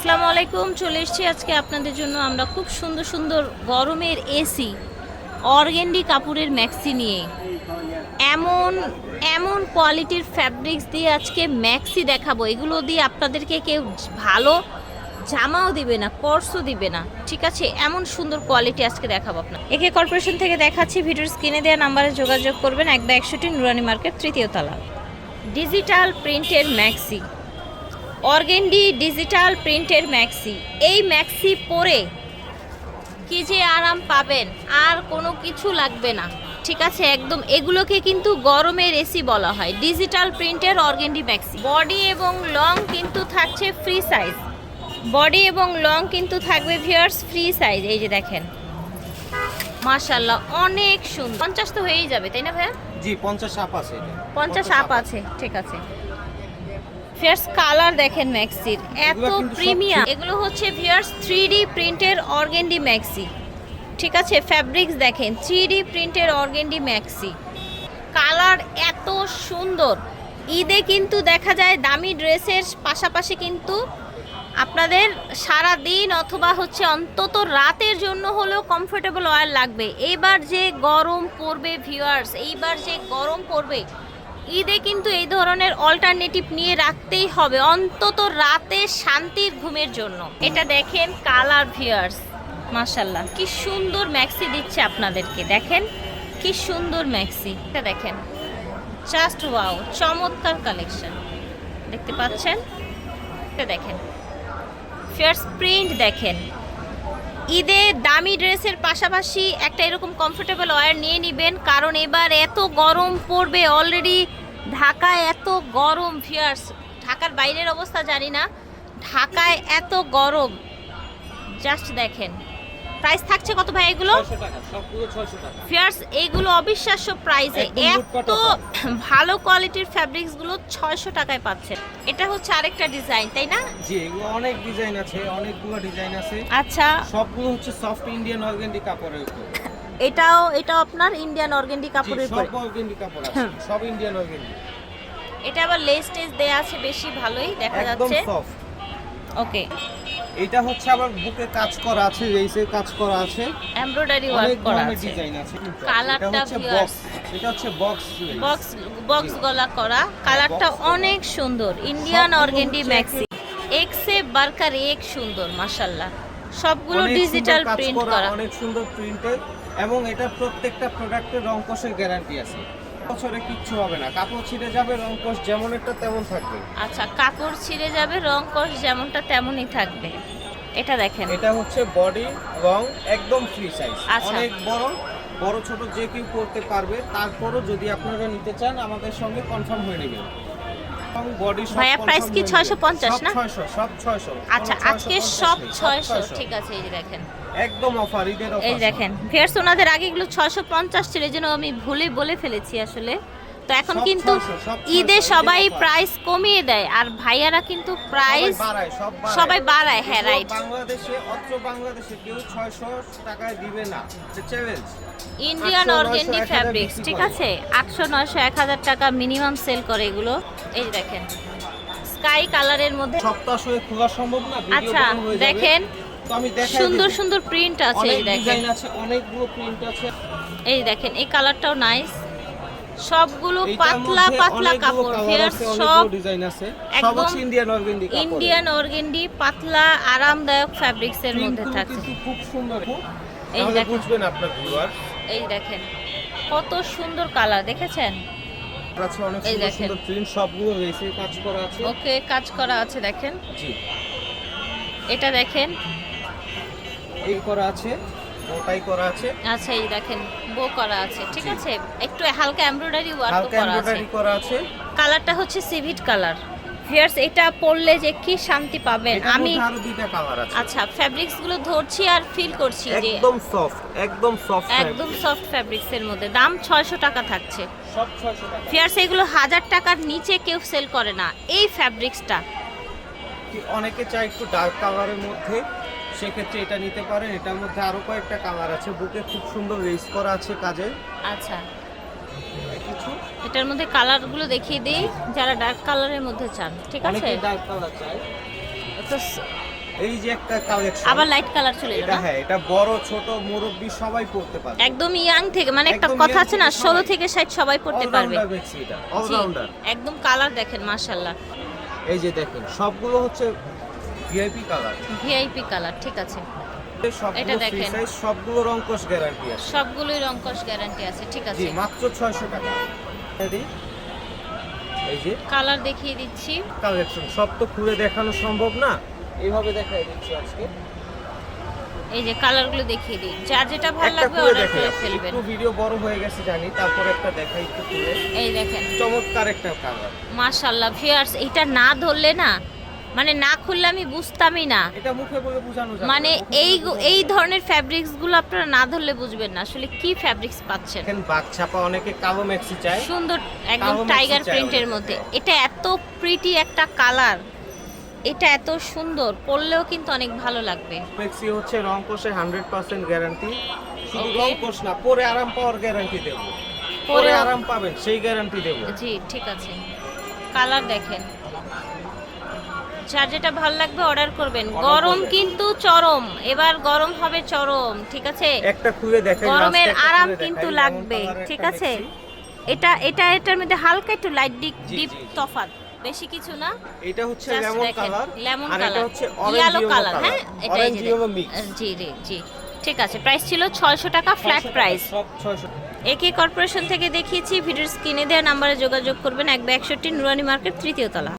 আসসালামু আলাইকুম চলে এসেছি আজকে আপনাদের জন্য। আমরা খুব সুন্দর সুন্দর গরমের এসি অর্গেন্ডি কাপড়ের ম্যাক্সি নিয়ে। এমন এমন কোয়ালিটির ফ্যাব্রিক্স দিয়ে আজকে ম্যাক্সি দেখাবো। এগুলো দিয়ে আপনাদেরকে কেউ ভালো জামাও দিবে না পর্সও দিবে না। ঠিক আছে? এমন সুন্দর কোয়ালিটি আজকে দেখাবো আপনার একে কর্পোরেশন থেকে দেখাচ্ছি ভিডিওর স্ক্রিনে দেওয়া নাম্বারে যোগাযোগ করবেন। এক বা একষট্টি নুরানি মার্কেট তৃতীয় তলা। ডিজিটাল প্রিন্টের ম্যাক্সি অর্গেন্ডি ডিজিটাল প্রিন্টের ম্যাক্সি। এই ম্যাক্সি পরে কি যে আরাম পাবেন আর কোনো কিছু লাগবে না। ঠিক আছে একদম এগুলোকে কিন্তু গরমের এসি বলা হয় ডিজিটাল প্রিন্টের অর্গেন্ডি ম্যাক্সি। বডি এবং লং কিন্তু থাকছে ফ্রি সাইজ। বডি এবং লং কিন্তু থাকবে ভিয়ার্স ফ্রি সাইজ এই যে দেখেন। মাশাল্লাহ অনেক সুন্দর। পঞ্চাশ তো হয়েই যাবে তাই না ভাইয়া? জি পঞ্চাশ আপ আছে পঞ্চাশ আপ আছে। ঠিক আছে। ফিয়ার্স কালার দেখেন ম্যাক্সির। এত প্রিমিয়াম। এগুলো হচ্ছে ভিয়ার্স থ্রি ডি প্রিন্টের অর্গেন্ডি ম্যাক্সি ঠিক আছে? ফ্যাব্রিক্স দেখেন থ্রি ডি প্রিন্টের অর্গেন্ডি ম্যাক্সি কালার এত সুন্দর। ঈদে কিন্তু দেখা যায় দামি ড্রেসের পাশাপাশি কিন্তু আপনাদের সারা দিন অথবা হচ্ছে অন্তত রাতের জন্য হলেও কমফোর্টেবল অয়েল লাগবে। এইবার যে গরম পড়বে ভিউয়ার্স এইবার যে গরম পড়বে ঈদে কিন্তু এই ধরনের অল্টারনেটিভ নিয়ে রাখতেই হবে, অন্তত রাতে শান্তির ঘুমের জন্য। এটা দেখেন কালার ভিউয়ার্স মাশাল্লাহ কি সুন্দর ম্যাক্সি দিচ্ছে আপনাদেরকে, দেখেন কি সুন্দর ম্যাক্সি এটা দেখেন জাস্ট ওয়াও চমৎকার কালেকশন দেখতে পাচ্ছেন? এটা দেখেন ফেয়ার্স প্রিন্ট দেখেন। ঈদে দামি ড্রেসের পাশাপাশি একটা এরকম কমফোর্টেবল ওয়্যার নিয়ে নেবেন, কারণ এবার এত গরম পড়বে অলরেডি ঢাকায় এত গরম ফিয়ার্স ঢাকার বাইরের অবস্থা জানি না। ঢাকায় এত গরম। জাস্ট দেখেন। প্রাইস থাকছে কত ভাই এগুলো? ফিয়ার্স এইগুলো অবিশ্বাস্য প্রাইসে এত ভালো কোয়ালিটির ফ্যাব্রিক্সগুলো ছয়শো টাকায় পাচ্ছেন। এটা হচ্ছে আরেকটা ডিজাইন তাই না? জি এগুলো অনেক ডিজাইন আছে অনেকগুলো ডিজাইন আছে। আচ্ছা। সবগুলো হচ্ছে সফট ইন্ডিয়ান অর্গেন্ডি কাপড়ের উপর। এটাও এটা আপনার ইন্ডিয়ান অর্গেন্ডি জি, কাপড়ের সব উপরে। অর্গেন্ডি কাপড় আছে সব ইন্ডিয়ান অর্গেন্ডি এটা আবার লেস টেস দেয়া আছে বেশি ভালোই দেখা যাচ্ছে। একদম সফট ওকে এটা হচ্ছে আবার বুকে কাজ করা আছে রেইসে কাজ করা আছে। এমব্রয়ডারি ওয়ার্ক করা আছে। ডিজাইন আছে কালারটা বক্স এটা হচ্ছে বক্স বক্স বক্স গলা করা। কালারটা অনেক সুন্দর। ইন্ডিয়ান অর্গেন্ডি ম্যাক্সি এক্সে বার্কার এক সুন্দর মাশাল্লাহ। সবগুলো ডিজিটাল প্রিন্ট করা অনেক সুন্দর প্রিন্টেড এবং এটা প্রত্যেকটা প্রোডাক্টের রং কষের গ্যারান্টি আছে। বছরে কিচ্ছু হবে না। কাপড় ছিঁড়ে যাবে রং কষ যেমন একটা তেমন থাকবে। আচ্ছা কাপড় ছিঁড়ে যাবে রং কষ যেমনটা তেমনই থাকবে। এটা দেখেন। এটা হচ্ছে বডি রং একদম ফ্রি সাইজ আচ্ছা। অনেক বড় বড় ছোট যে কেউ করতে পারবে তারপরও যদি আপনারা নিতে চান আমাদের সঙ্গে কনফার্ম হয়ে নেবেন। ভাইয়া, প্রাইস কি ছয়শো পঞ্চাশ না? সব 600 সব 600 আচ্ছা আজকে সব ছয়শো। ঠিক আছে এই দেখেন। একদম অফার এই দেখেন। ফেয়ার্স ওনাদের আগে এগুলো ছয়শো পঞ্চাশ ছিল এই জন্য আমি ভুলে বলে ফেলেছি আসলে। তো এখন কিন্তু ঈদে সবাই প্রাইস কমিয়ে দেয়। আর ভাইয়ারা কিন্তু প্রাইস সবাই বাড়ায় হ্যাঁ, রাইট বাংলাদেশে অত্র বাংলাদেশে কেউ 600 টাকায় দিবে না। চ্যালেঞ্জ ইন্ডিয়ান 800, অর্গেন্ডি ফ্যাব্রিক্স ঠিক আছে? আটশো নয়শো এক হাজার টাকা মিনিমাম সেল করে এগুলো। এই দেখেন স্কাই কালারের মধ্যে সপ্তাহ খোলা সম্ভব না? আচ্ছা দেখেন সুন্দর সুন্দর প্রিন্ট আছে এই দেখেন। এই দেখেন এই কালারটাও নাইস সবগুলো পাতলা পাতলা কাপড় ফেয়ার সব ডিজাইন আছে। সব একদম হচ্ছে ইন্ডিয়ান অর্গেন্ডি কাপড়। ইন্ডিয়ান অর্গেন্ডি পাতলা আরামদায়ক ফ্যাব্রিক্স এর মধ্যে থাকছে। কিন্তু খুব সুন্দর এই দেখেন। বুঝবেন আপনার ভিউয়ার এই দেখেন কত সুন্দর কালার দেখেছেন? আছে অনেক এই সুন্দর প্রিন্ট সবগুলো রেসে কাজ করা আছে। ওকে কাজ করা আছে দেখেন। জি। এটা দেখেন। এই করা আছে। ওটাই করা আছে। আচ্ছা এই দেখেন বো করা আছে ঠিক আছে? একটু হালকা এমব্রয়ডারি ওয়ার্ক করা আছে। এমব্রয়ডারি করা আছে। কালারটা হচ্ছে সিভিট কালার ভিয়ার্স এটা পরলে যে কি শান্তি পাবেন? আমি আচ্ছা ফ্যাব্রিক্সগুলো ধরছি আর ফিল করছি যে একদম সফট একদম সফট একদম সফট ফ্যাব্রিক্স এর মধ্যে। দাম ছয়শো টাকা থাকছে। সব 600 টাকা। ফিয়ার্স এগুলো হাজার টাকার নিচে কেউ সেল করে না। এই ফ্যাব্রিক্সটা অনেকে চায় একটু ডার্ক কালারের মধ্যে। সেক্ষেত্রে এটা নিতে পারেন। এটার মধ্যে আরও কয়েকটা কালার আছে। বুকে খুব সুন্দর রেস করা আছে কাজে। আচ্ছা। কিছু? এটার মধ্যে কালারগুলো দেখিয়ে দিই যারা ডার্ক কালারের মধ্যে চান ঠিক আছে? ডার্ক কালার চায়। তো এই যে একটা কালেকশন আবার লাইট কালার চলে এটা হ্যাঁ এটা বড় ছোট মুরব্বি সবাই পড়তে পারবে। একদম ইয়াং থেকে মানে একটা কথা আছে না থেকে ষোলো সবাই। থেকে ষাট সবাই পড়তে পারবে। অলরাউন্ডার একদম কালার দেখেন মাশাল্লাহ এই যে দেখেন সবগুলো হচ্ছে ভিআইপি কালার ভিআইপি কালার ঠিক আছে। এটা দেখেন। সবগুলো রংকশ গ্যারান্টি আছে। সবগুলোই রংকশ গ্যারান্টি আছে ঠিক আছে। মাত্র 600 টাকা? এই যে। কালার দেখিয়ে দিচ্ছি। কালেকশন সব তো খুলে দেখানো সম্ভব না। এইভাবে দেখাই দিচ্ছি আজকে। এই যে কালারগুলো দেখিয়ে দিই। যার যেটা ভালো লাগবে অর্ডার করে ফেলবেন। একটু ভিডিও বড় হয়ে গেছে জানি তারপর একটা দেখাই একটু এই দেখেন। চমৎকার একটা কালার মাশাল্লাহ ভিউয়ার্স এটা না ধরলে না মানে না খুললে আমি বুঝতামই না। এটা মুখে বলে বোঝানো মানে এই এই ধরনের ফ্যাব্রিক্সগুলো আপনারা না ধরলে বুঝবেন না। আসলে কি ফ্যাব্রিক্স পাচ্ছেন? বাঘ ছাপা অনেকে কালো ম্যাক্সি চায়। সুন্দর একদম টাইগার প্রিন্টের মধ্যে। এটা এত প্রিটি একটা কালার এটা এত সুন্দর। পরলেও কিন্তু অনেক ভালো লাগবে। ম্যাক্সি হচ্ছে রং কোষে হান্ড্রেড পার্সেন্ট গ্যারান্টি শুধু রং কোষ না পরে আরাম পাওয়ার গ্যারান্টি দেবো। পরে- আরাম পাবেন সেই গ্যারান্টি দেবো। জি ঠিক আছে। কালার দেখেন। যার যেটা ভালো লাগবে অর্ডার করবেন। গরম কিন্তু চরম। এবার গরম হবে চরম ঠিক আছে? একটা খুলে দেখাই গরমের আরাম কিন্তু লাগবে ঠিক আছে? এটা এটা এটার মধ্যে হালকা একটু লাইট ডিপ ডিপ। তফাৎ বেশি কিছু না? এটা হচ্ছে লেমন দেখেন, কালার আর এটা হচ্ছে colour, কালার হ্যাঁ? এটা এই যে ইয়েলো দেখেন। মিক্স জি জি জি ঠিক আছে প্রাইস ছিল ছয়শো টাকা ফ্ল্যাট প্রাইস সব 600 একে কর্পোরেশন থেকে দেখিয়েছি ভিডিওর স্ক্রিনে দেওয়া নাম্বারে যোগাযোগ করবেন এক একষট্টি নুরানি মার্কেট তৃতীয় তলা।